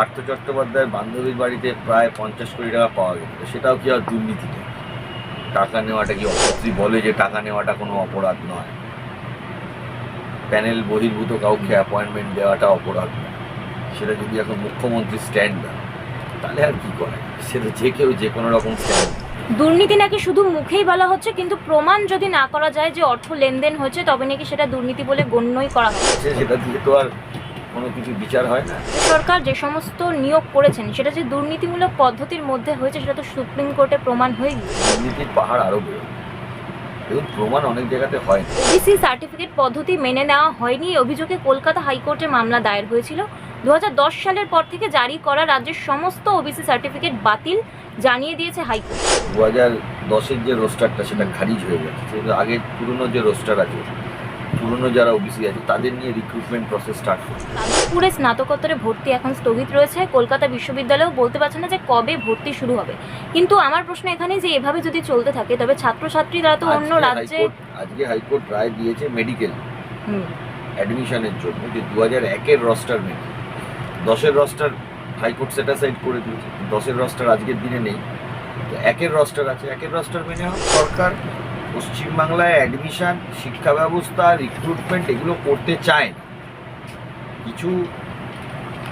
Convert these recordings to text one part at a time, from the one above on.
পার্থ চট্টোপাধ্যায়ের বান্ধবীর বাড়িতে প্রায় পঞ্চাশ কোটি টাকা পাওয়া গেল সেটাও কি আর দুর্নীতি নেই টাকা নেওয়াটা কি অপত্রী বলে যে টাকা নেওয়াটা কোনো অপরাধ নয়? প্যানেল বহির্ভূত কাউকে অ্যাপয়েন্টমেন্ট দেওয়াটা অপরাধ নয়। সেটা যদি এখন মুখ্যমন্ত্রী স্ট্যান্ড দেয় তাহলে আর কি করে? সেটা যে কেউ যে কোনো রকম স্ট্যান্ড দুর্নীতি নাকি শুধু মুখেই বলা হচ্ছে কিন্তু প্রমাণ যদি না করা যায় যে অর্থ লেনদেন হয়েছে তবে নাকি সেটা দুর্নীতি বলে গণ্যই করা হবে সেটা দিয়ে তো আর কোনো কিছু বিচার হয়? না সরকার যে সমস্ত নিয়োগ করেছেন সেটা যে দুর্নীতিমূলক পদ্ধতির মধ্যে হয়েছে সেটা তো সুপ্রিম কোর্টে প্রমাণ হয়ে গিয়েছে। দুর্নীতির পাহাড় আরও বেরোবে দেখুন প্রমাণ অনেক জায়গাতে হয়। ওবিসি সার্টিফিকেট পদ্ধতি মেনে নেওয়া হয়নি। এই অভিযোগে কলকাতা হাইকোর্টে মামলা দায়ের হয়েছিল। দু হাজার দশ সালের পর থেকে জারি করা রাজ্যের সমস্ত ওবিসি সার্টিফিকেট বাতিল জানিয়ে দিয়েছে হাইকোর্ট। দু হাজার দশের যে রোস্টারটা সেটা খারিজ হয়ে গেছে। আগে পুরনো যে রোস্টার আছে পুরনো যারা ওবিসি আছে তাদের নিয়ে রিক্রুটমেন্ট প্রসেস স্টার্ট করছে তাজপুরে স্নাতকোত্তরে ভর্তি এখন স্থগিত রয়েছে। কলকাতা বিশ্ববিদ্যালয়েও বলতে পারছে না যে কবে ভর্তি শুরু হবে। কিন্তু আমার প্রশ্ন এখানে যে এভাবে যদি চলতে থাকে তবে ছাত্রছাত্রীরা তো অন্য রাজ্যে আজকে হাইকোর্ট রায় দিয়েছে মেডিকেল অ্যাডমিশনের জন্য যে দু হাজার একের রস্টার মেনে দশের রস্টার হাইকোর্ট সেটা সাইড করে দিয়েছে। দশের রস্টার আজকের দিনে নেই। একের রস্টার আছে। একের রস্টার মেনে। সরকার পশ্চিমবাংলায় অ্যাডমিশন শিক্ষা ব্যবস্থা রিক্রুটমেন্ট এগুলো করতে চায় না। কিছু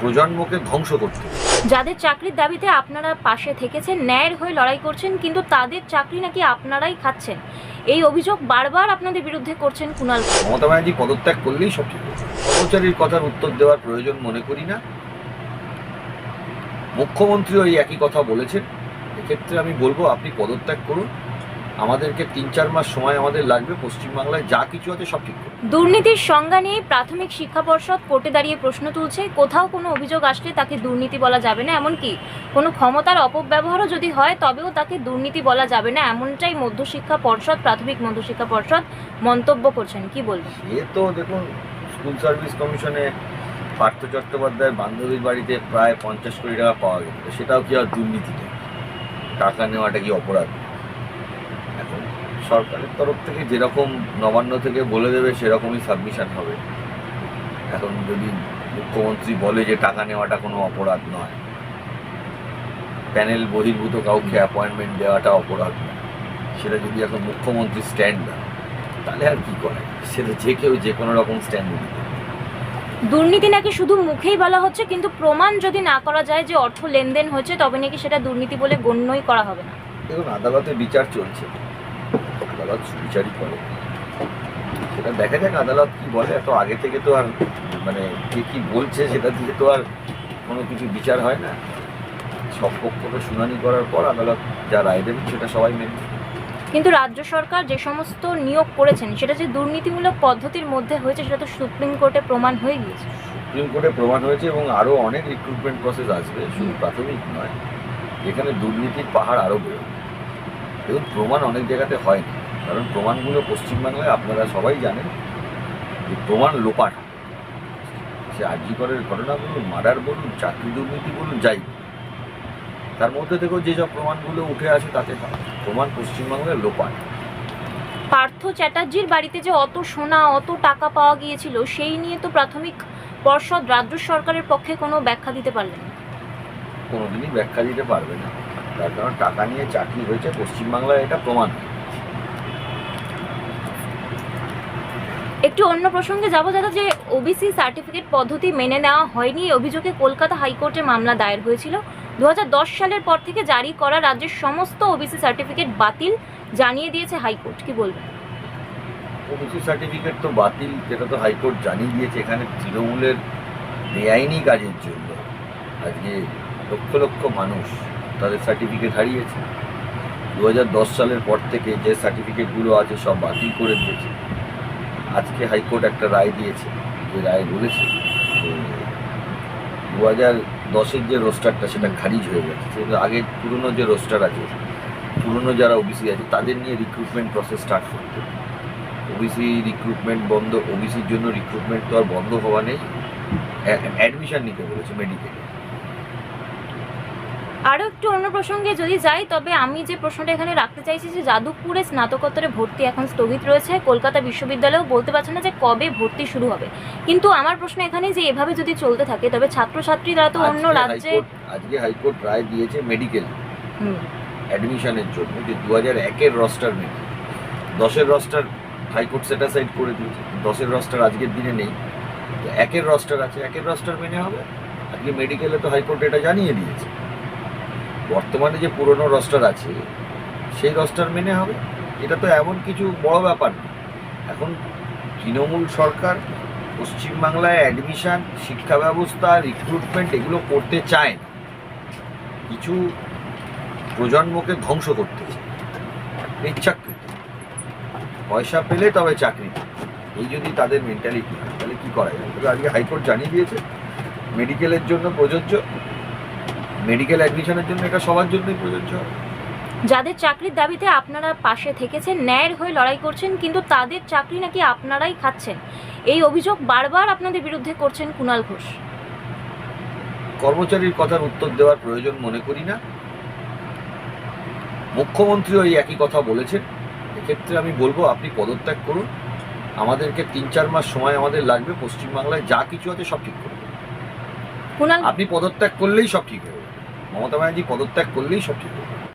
প্রজন্মকে ধ্বংস করতে যাদের চাকরির দাবিতে আপনারা পাশে থেকেছেন ন্যায়ের হয়ে লড়াই করছেন কিন্তু তাদের চাকরি নাকি আপনারাই খাচ্ছেন। এই অভিযোগ বারবার আপনাদের বিরুদ্ধে করছেন কুণাল। মমতা ব্যানার্জি পদত্যাগ করলেই সব ঠিক কর্মচারীর কথার উত্তর দেওয়ার প্রয়োজন মনে করি না। মুখ্যমন্ত্রী ওই একই কথা বলেছেন। এক্ষেত্রে আমি বলব আপনি পদত্যাগ করুন। আমাদেরকে তিন চার মাস সময় আমাদের লাগবে পশ্চিমবাংলায় যা কিছু আছে সব ঠিক দুর্নীতির সংজ্ঞা নিয়ে প্রাথমিক শিক্ষা পর্ষদ কোর্টে দাঁড়িয়ে প্রশ্ন তুলছে কোথাও কোনো অভিযোগ আসলে তাকে দুর্নীতি বলা যাবে না এমনকি কোনো ক্ষমতার অপব্যবহারও যদি হয় তবেও তাকে দুর্নীতি বলা যাবে না এমনটাই মধ্যশিক্ষা পর্ষদ প্রাথমিক মধ্যশিক্ষা পর্ষদ মন্তব্য করছেন। কি বলবেন? সে তো দেখুন স্কুল সার্ভিস কমিশনে পার্থ চট্টোপাধ্যায়ের বান্ধবীর বাড়িতে প্রায় পঞ্চাশ কোটি টাকা পাওয়া গেল সেটাও কি আর দুর্নীতি টাকা নেওয়াটা কি অপরাধ? সরকারের তরফ থেকে যেরকম নবান্ন থেকে বলে দেবে সেরকমই সাবমিশন হবে। এখন যদি মুখ্যমন্ত্রী বলে যে টাকা নেওয়াটা কোনো অপরাধ নয় প্যানেল বহির্ভূত কাউকে অ্যাপয়েন্টমেন্ট দেওয়াটা অপরাধ নয়। সেটা যদি এখন মুখ্যমন্ত্রী স্ট্যান্ড দেয় তাহলে আর কি করে? সেটা যে কেউ যে কোনো রকম স্ট্যান্ড নিতে দুর্নীতি নাকি শুধু মুখেই বলা হচ্ছে কিন্তু প্রমাণ যদি না করা যায় যে অর্থ লেনদেন হয়েছে তবে নাকি সেটা দুর্নীতি বলে গণ্যই করা হবে না। দেখুন আদালতে বিচার চলছে। আদালত বিচারই করে সেটা দেখা যাক আদালত কি বলে এত আগে থেকে তো আর মানে কে কি বলছে সেটা দিয়ে তো আর কোনো কিছু বিচার হয় না। সব পক্ষকে শুনানি করার পর আদালত যা রায় দেবে সেটা সবাই মেনে কিন্তু রাজ্য সরকার যে সমস্ত নিয়োগ করেছেন সেটা যে দুর্নীতিমূলক পদ্ধতির মধ্যে হয়েছে সেটা তো সুপ্রিম কোর্টে প্রমাণ হয়ে গিয়েছে। সুপ্রিম কোর্টে প্রমাণ হয়েছে এবং আরও অনেক রিক্রুটমেন্ট প্রসেস আসবে শুধু প্রাথমিক নয় এখানে দুর্নীতির পাহাড় আরও বেরোবে দেখুন প্রমাণ অনেক জায়গাতে হয় না কারণ প্রমাণগুলো পশ্চিমবাংলায় আপনারা সবাই জানেন যে প্রমাণ লোপাট। হয়। সে আর্যিকরের ঘটনা বলুন মার্ডার বলুন চাকরি দুর্নীতি বলুন যাই তার মধ্যে থেকেও যেসব প্রমাণগুলো উঠে আসে তাতে হয়। প্রমাণ পশ্চিমবাংলায় লোপাট। পার্থ চ্যাটার্জির বাড়িতে যে অত সোনা অত টাকা পাওয়া গিয়েছিল সেই নিয়ে তো প্রাথমিক পর্ষদ রাজ্য সরকারের পক্ষে কোনো ব্যাখ্যা দিতে পারলেন না। কোনোদিনই ব্যাখ্যা দিতে পারবে না। তার কারণ টাকা নিয়ে চাকরি হয়েছে পশ্চিমবাংলায় এটা প্রমাণ। একটু অন্য প্রসঙ্গে যাব, দাদা, যে ওবিসি সার্টিফিকেট পদ্ধতি মেনে নেওয়া হয়নি। এই অভিযোগে কলকাতা হাইকোর্টে মামলা দায়ের হয়েছিল। দু হাজার দশ সালের পর থেকে জারি করা রাজ্যের সমস্ত ওবিসি সার্টিফিকেট বাতিল জানিয়ে দিয়েছে হাইকোর্ট। কি বলবেন? ওবিসি সার্টিফিকেট তো বাতিল, যেটা তো হাইকোর্ট জানিয়ে দিয়েছে। এখানে তৃণমূলের বেআইনি কাজের জন্য আজকে লক্ষ লক্ষ মানুষ তাদের সার্টিফিকেট হারিয়েছে। দু সালের পর থেকে যে সার্টিফিকেটগুলো আছে সব বাতিল করে দিয়েছে। আজকে হাইকোর্ট একটা রায় দিয়েছে, যে রায় বলেছে যে দু হাজার দশের যে রোস্টারটা সেটা খারিজ হয়ে গেছে। আগে পুরনো যে রোস্টার আছে, পুরনো যারা ওবিসি আছে, তাদের নিয়ে রিক্রুটমেন্ট প্রসেস স্টার্ট করতে ওবিসি রিক্রুটমেন্ট বন্ধ ওবিসির জন্য রিক্রুটমেন্ট তো আর বন্ধ হওয়া নেই। অ্যাডমিশন নিতে বলেছে মেডিকেলে আরও একটু অন্য প্রসঙ্গে যদি যাই তবে আমি যে প্রশ্নটা এখানে রাখতে চাইছি যে যাদবপুরে স্নাতকোত্তরে ভর্তি এখন স্থগিত রয়েছে কলকাতা বিশ্ববিদ্যালয়েও বলতে পারছে না যে কবে ভর্তি শুরু হবে। কিন্তু আমার প্রশ্ন এখানে যে এভাবে যদি চলতে থাকে তবে ছাত্রছাত্রীরা তো অন্য রাজ্যে আজকে হাইকোর্ট রায় দিয়েছে মেডিকেল অ্যাডমিশনের জন্য যে দু হাজার একের রস্টার নেই। দশের রস্টার হাইকোর্ট সেটা সাইড করে দিয়েছে। দশের রস্টার আজকের দিনে নেই। তো একের রস্টার আছে একের রস্টার মেনে হবে? আজকে মেডিকেলে তো হাইকোর্ট এটা জানিয়ে দিয়েছে। বর্তমানে যে পুরনো রস্টার আছে, সেই রস্টার মেনে হবে? এটা তো এমন কিছু বড় ব্যাপার এখন তৃণমূল সরকার পশ্চিমবাংলায় অ্যাডমিশন শিক্ষা ব্যবস্থা রিক্রুটমেন্ট এগুলো করতে চায় না। কিছু প্রজন্মকে ধ্বংস করতে চায়। ইচ্ছাকৃত পয়সা পেলে তবে চাকরি এই যদি তাদের মেন্টালিটি হয়, তাহলে কী করা যায়? আজকে হাইকোর্ট জানিয়ে দিয়েছে। মেডিকেলের জন্য প্রযোজ্য। মেডিকেল অ্যাডমিশনের জন্য এটা সবার জন্যই প্রযোজ্য। যাদের চাকরির দাবিতে আপনারা পাশে থেকেছেন ন্যায়ের হয়ে লড়াই করছেন কিন্তু তাদের চাকরি নাকি আপনারাই খাচ্ছেন। এই অভিযোগ বারবার আপনাদের বিরুদ্ধে করছেন কুণাল ঘোষ। কর্মচারীর কথার উত্তর দেওয়ার প্রয়োজন মনে করি না। মুখ্যমন্ত্রী ওই একই কথা বলেছেন। এক্ষেত্রে আমি বলব আপনি পদত্যাগ করুন। আমাদেরকে তিন চার মাস সময় আমাদের লাগবে। পশ্চিমবাংলায় যা কিছু আছে সব ঠিক করবে আপনি পদত্যাগ করলেই সব ঠিক হবে মমতা ব্যানার্জি পদত্যাগ করলেই সব ঠিক